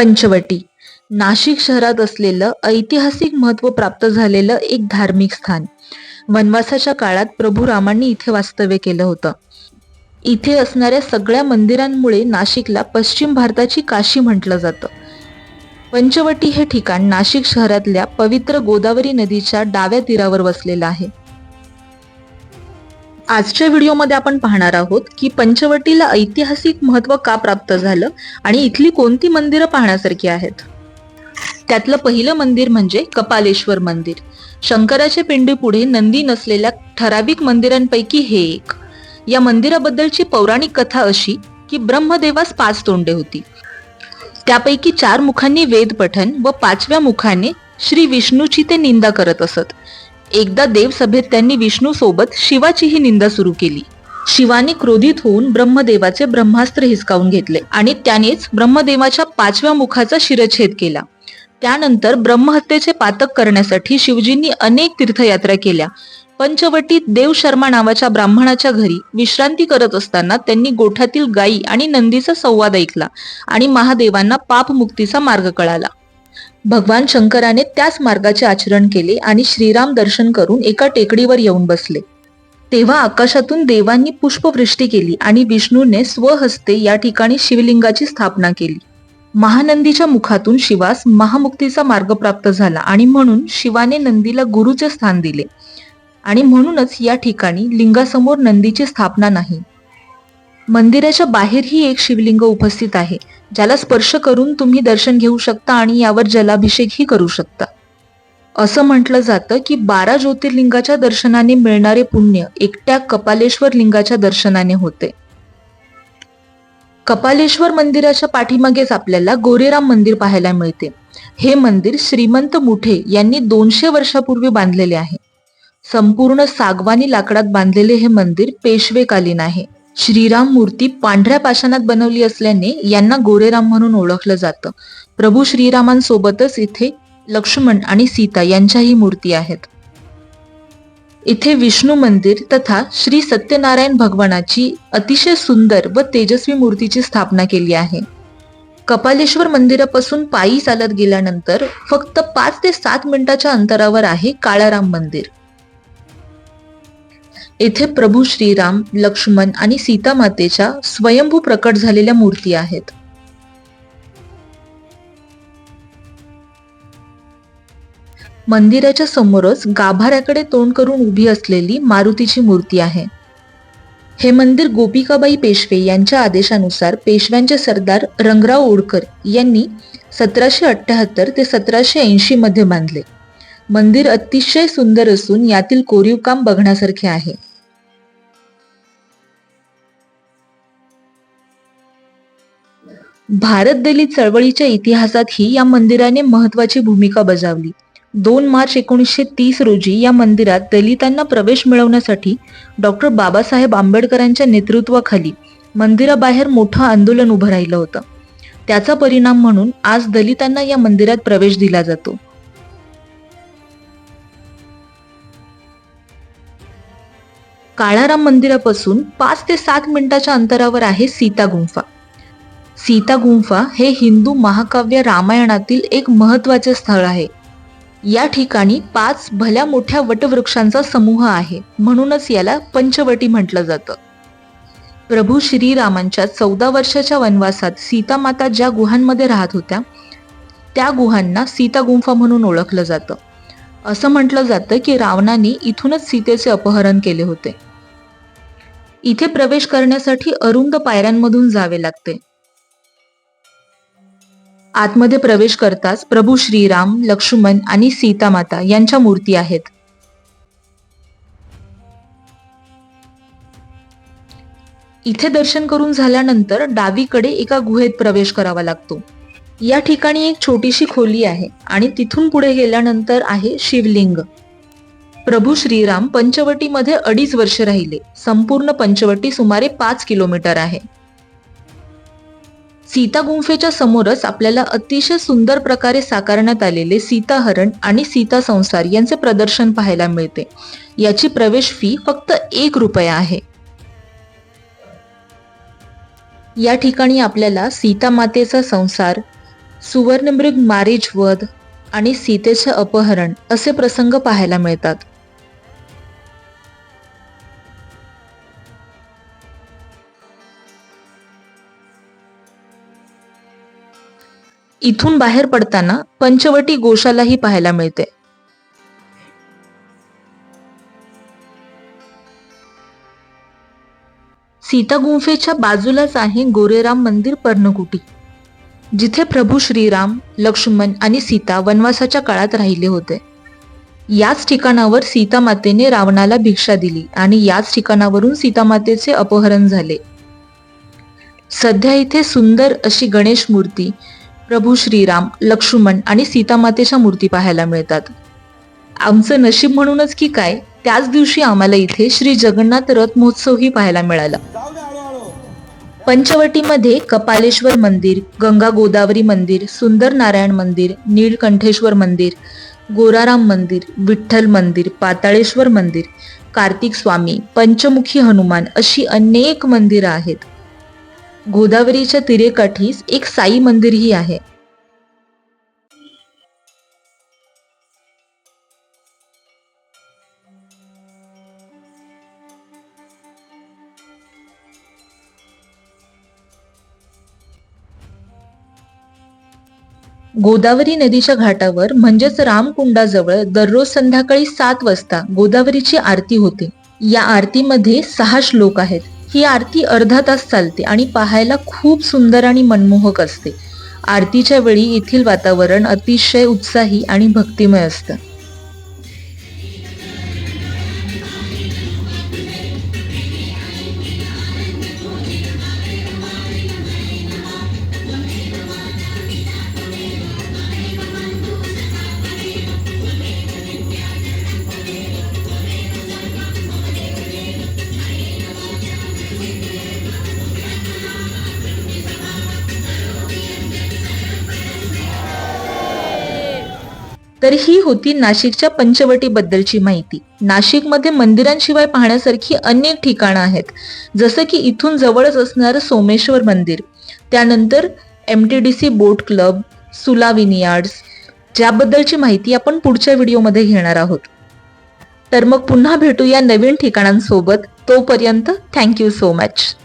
पंचवटी. नाशिक शहरात असलेलं ऐतिहासिक महत्त्व प्राप्त झालेलं एक धार्मिक स्थान. वनवासाच्या काळात प्रभू रामांनी इथे वास्तव्य केलं होतं. इथे असणाऱ्या सगळ्या मंदिरांमुळे नाशिकला पश्चिम भारताची काशी म्हटलं जातं. पंचवटी हे ठिकाण नाशिक शहरातल्या पवित्र गोदावरी नदीच्या डाव्या तीरावर वसलेलं आहे. आजच्या व्हिडिओमध्ये आपण पाहणार आहोत की पंचवटीला ऐतिहासिक महत्त्व का प्राप्त झालं आणि इथली कोणती मंदिरं पाहण्यासारखी आहेत? त्यातलं पहिलं मंदिर म्हणजे कपालेश्वर मंदिर. शंकराच्या पिंडीपुढे नंदी नसलेल्या ठराविक मंदिरांपैकी हे एक. या मंदिराबद्दलची पौराणिक कथा अशी की ब्रह्मदेवास पाच तोंडे होती. त्यापैकी चार मुखांनी वेद पठन व पाचव्या मुखाने श्री विष्णूची ते निंदा करत असत. एकदा देवसभेत त्यांनी विष्णू सोबत शिवाचीही निंदा सुरू केली. शिवाने क्रोधित होऊन ब्रह्मदेवाचे ब्रह्मास्त्र हिसकावून घेतले आणि त्यानेच ब्रह्मदेवाच्या पाचव्या मुखाचा शिरच्छेद केला. त्यानंतर ब्रह्महत्येचे पातक करण्यासाठी शिवजींनी अनेक तीर्थयात्रा केल्या. पंचवटीत देव शर्मा नावाच्या ब्राह्मणाच्या घरी विश्रांती करत असताना त्यांनी गोठ्यातील गायी आणि नंदीचा संवाद ऐकला आणि महादेवांना पापमुक्तीचा मार्ग कळाला. भगवान शंकराने त्याच मार्गाचे आचरण केले आणि श्रीराम दर्शन करून एका टेकडीवर येऊन बसले. तेव्हा आकाशातून देवांनी पुष्पवृष्टी केली आणि विष्णूने स्वहस्ते या ठिकाणी शिवलिंगाची स्थापना केली. महानंदीच्या मुखातून शिवास महामुक्तीचा मार्ग प्राप्त झाला आणि म्हणून शिवाने नंदीला गुरुचे स्थान दिले. आणि म्हणूनच या ठिकाणी लिंगासमोर नंदीची स्थापना नाही. मंदिराच्या बाहेरही एक शिवलिंग उपस्थित आहे. ज्याला स्पर्श करून तुम्ही दर्शन घेऊ शकता आणि यावर जलाभिषेकही करू शकता. असं म्हटलं जातं की बारा ज्योतिर्लिंगाच्या दर्शनाने मिळणारे पुण्य एकट्या कपालेश्वर लिंगाच्या दर्शनाने होते. कपालेश्वर मंदिराच्या पाठीमागेच आपल्याला गोरेराम मंदिर पाहायला मिळते. हे मंदिर श्रीमंत मुठे यांनी दोनशे वर्षापूर्वी बांधलेले आहे. संपूर्ण सागवानी लाकडात बांधलेले हे मंदिर पेशवेकालीन आहे. श्रीराम मूर्ती पांढऱ्या पाषाणात बनवली असल्याने यांना गोरेराम म्हणून ओळखलं जातं. प्रभू श्रीरामांसोबतच इथे लक्ष्मण आणि सीता यांच्याही मूर्ती आहेत. इथे विष्णू मंदिर तथा श्री सत्यनारायण भगवानाची अतिशय सुंदर व तेजस्वी मूर्तीची स्थापना केली आहे. कपालेश्वर मंदिरापासून पायी चालत गेल्यानंतर फक्त पाच ते सात मिनिटाच्या अंतरावर आहे काळाराम मंदिर. येथे प्रभू श्रीराम लक्ष्मण आणि सीता मातेच्या स्वयंभू प्रकट झालेल्या मूर्ती आहेत. मंदिराच्या समोरच गाभाऱ्याकडे तोंड करून उभी असलेली मारुतीची मूर्ती आहे. हे मंदिर गोपिकाबाई पेशवे यांच्या आदेशानुसार पेशव्यांचे सरदार रंगराव ओडकर यांनी सतराशे अठ्ठ्याहत्तर ते सतराशे ऐंशी मध्ये बांधले. मंदिर अतिशय सुंदर असून यातील कोरीव काम बघण्यासारखे आहे. भारत दलित चळवळीच्या इतिहासातही या मंदिराने महत्वाची भूमिका बजावली. दोन मार्च एकोणीसशे तीस रोजी या मंदिरात दलितांना प्रवेश मिळवण्यासाठी डॉक्टर बाबासाहेब आंबेडकरांच्या नेतृत्वाखाली मंदिराबाहेर मोठं आंदोलन उभं राहिलं होतं. त्याचा परिणाम म्हणून आज दलितांना या मंदिरात प्रवेश दिला जातो. काळाराम मंदिरापासून पाच ते सात मिनिटाच्या अंतरावर आहे सीता गुंफा. सीता गुंफा हे हिंदू महाकाव्य रामायणातील एक महत्त्वाचे स्थळ आहे. या ठिकाणी पाच भल्या मोठ्या वटवृक्षांचा समूह आहे म्हणूनच याला पंचवटी म्हटलं जातं. प्रभू श्रीरामांच्या चौदा वर्षाच्या वनवासात सीतामाता ज्या गुहांमध्ये राहत होत्या त्या गुहांना सीता गुंफा म्हणून ओळखलं जातं. असं म्हटलं जातं की रावणाने इथूनच सीतेचे अपहरण केले होते. इथे प्रवेश करण्यासाठी अरुंद पायऱ्यांमधून जावे लागते. आतमध्ये प्रवेश करताच प्रभू श्रीराम लक्ष्मण आणि सीता माता यांच्या मूर्ती आहेत. इथे दर्शन करून झाल्यानंतर डावीकडे एका गुहेत प्रवेश करावा लागतो. या ठिकाणी एक छोटीशी खोली आहे आणि तिथून पुढे गेल्यानंतर आहे शिवलिंग. प्रभू श्रीराम पंचवटीमध्ये अडीच वर्ष राहिले. संपूर्ण पंचवटी सुमारे पाच किलोमीटर आहे. सीता गुंफेच्या समोरच आपल्याला अतिशय सुंदर प्रकारे साकारण्यात आलेले सीताहरण आणि सीता संसार यांचे प्रदर्शन पाहायला मिळते. याची प्रवेश फी फक्त एक रुपया आहे. या ठिकाणी आपल्याला सीता मातेचा संसार सुवर्णमृग मारिज वध आणि सीतेचे अपहरण असे प्रसंग पाहायला मिळतात. इथून बाहेर पडताना पंचवटी गोशालाही पाहायला मिळते. सीता गुंफेच्या बाजूलाच आहे गोरेराम मंदिर पर्णकुटी. जिथे प्रभू श्रीराम लक्ष्मण आणि सीता वनवासाच्या काळात राहिले होते. याच ठिकाणावर सीता मातेने रावणाला भिक्षा दिली आणि याच ठिकाणावरून सीतामातेचे अपहरण झाले. सध्या इथे सुंदर अशी गणेश मूर्ती प्रभू श्रीराम लक्ष्मण आणि सीतामातेच्या मूर्ती पाहायला मिळतात. आमचं नशीब म्हणूनच की काय त्याच दिवशी आम्हाला इथे श्री जगन्नाथ रथ महोत्सवही पाहायला मिळाला. पंचवटीमध्ये कपालेश्वर मंदिर गंगा गोदावरी मंदिर सुंदर नारायण मंदिर नीलकंठेश्वर मंदिर गोराराम मंदिर विठ्ठल मंदिर पाताळेश्वर मंदिर कार्तिक स्वामी पंचमुखी हनुमान अशी अनेक मंदिरं आहेत. गोदावरीच्या तिरेकाठीस एक साई मंदिरही आहे. गोदावरी नदीच्या घाटावर म्हणजेच रामकुंडाजवळ दररोज संध्याकाळी सात वाजता गोदावरीची आरती होते. या आरतीमध्ये सहा श्लोक आहेत. ही आरती अर्धा तास चालते आणि पाहायला खूप सुंदर आणि मनमोहक असते. आरतीच्या वेळी येथील वातावरण अतिशय उत्साही आणि भक्तिमय असतं. तर ही होती नाशिकच्या पंचवटी बद्दलची माहिती. नाशिकमध्ये मंदिरांशिवाय पाहण्यासारखी अनेक ठिकाणं आहेत. जसं की इथून जवळच असणारं सोमेश्वर मंदिर. त्यानंतर M T D C boat club Sula vineyards ज्याबद्दलची माहिती आपण पुढच्या व्हिडिओमध्ये घेणार आहोत. तर मग पुन्हा भेटूया नवीन ठिकाणांसोबत. तोपर्यंत थँक्यू सो मच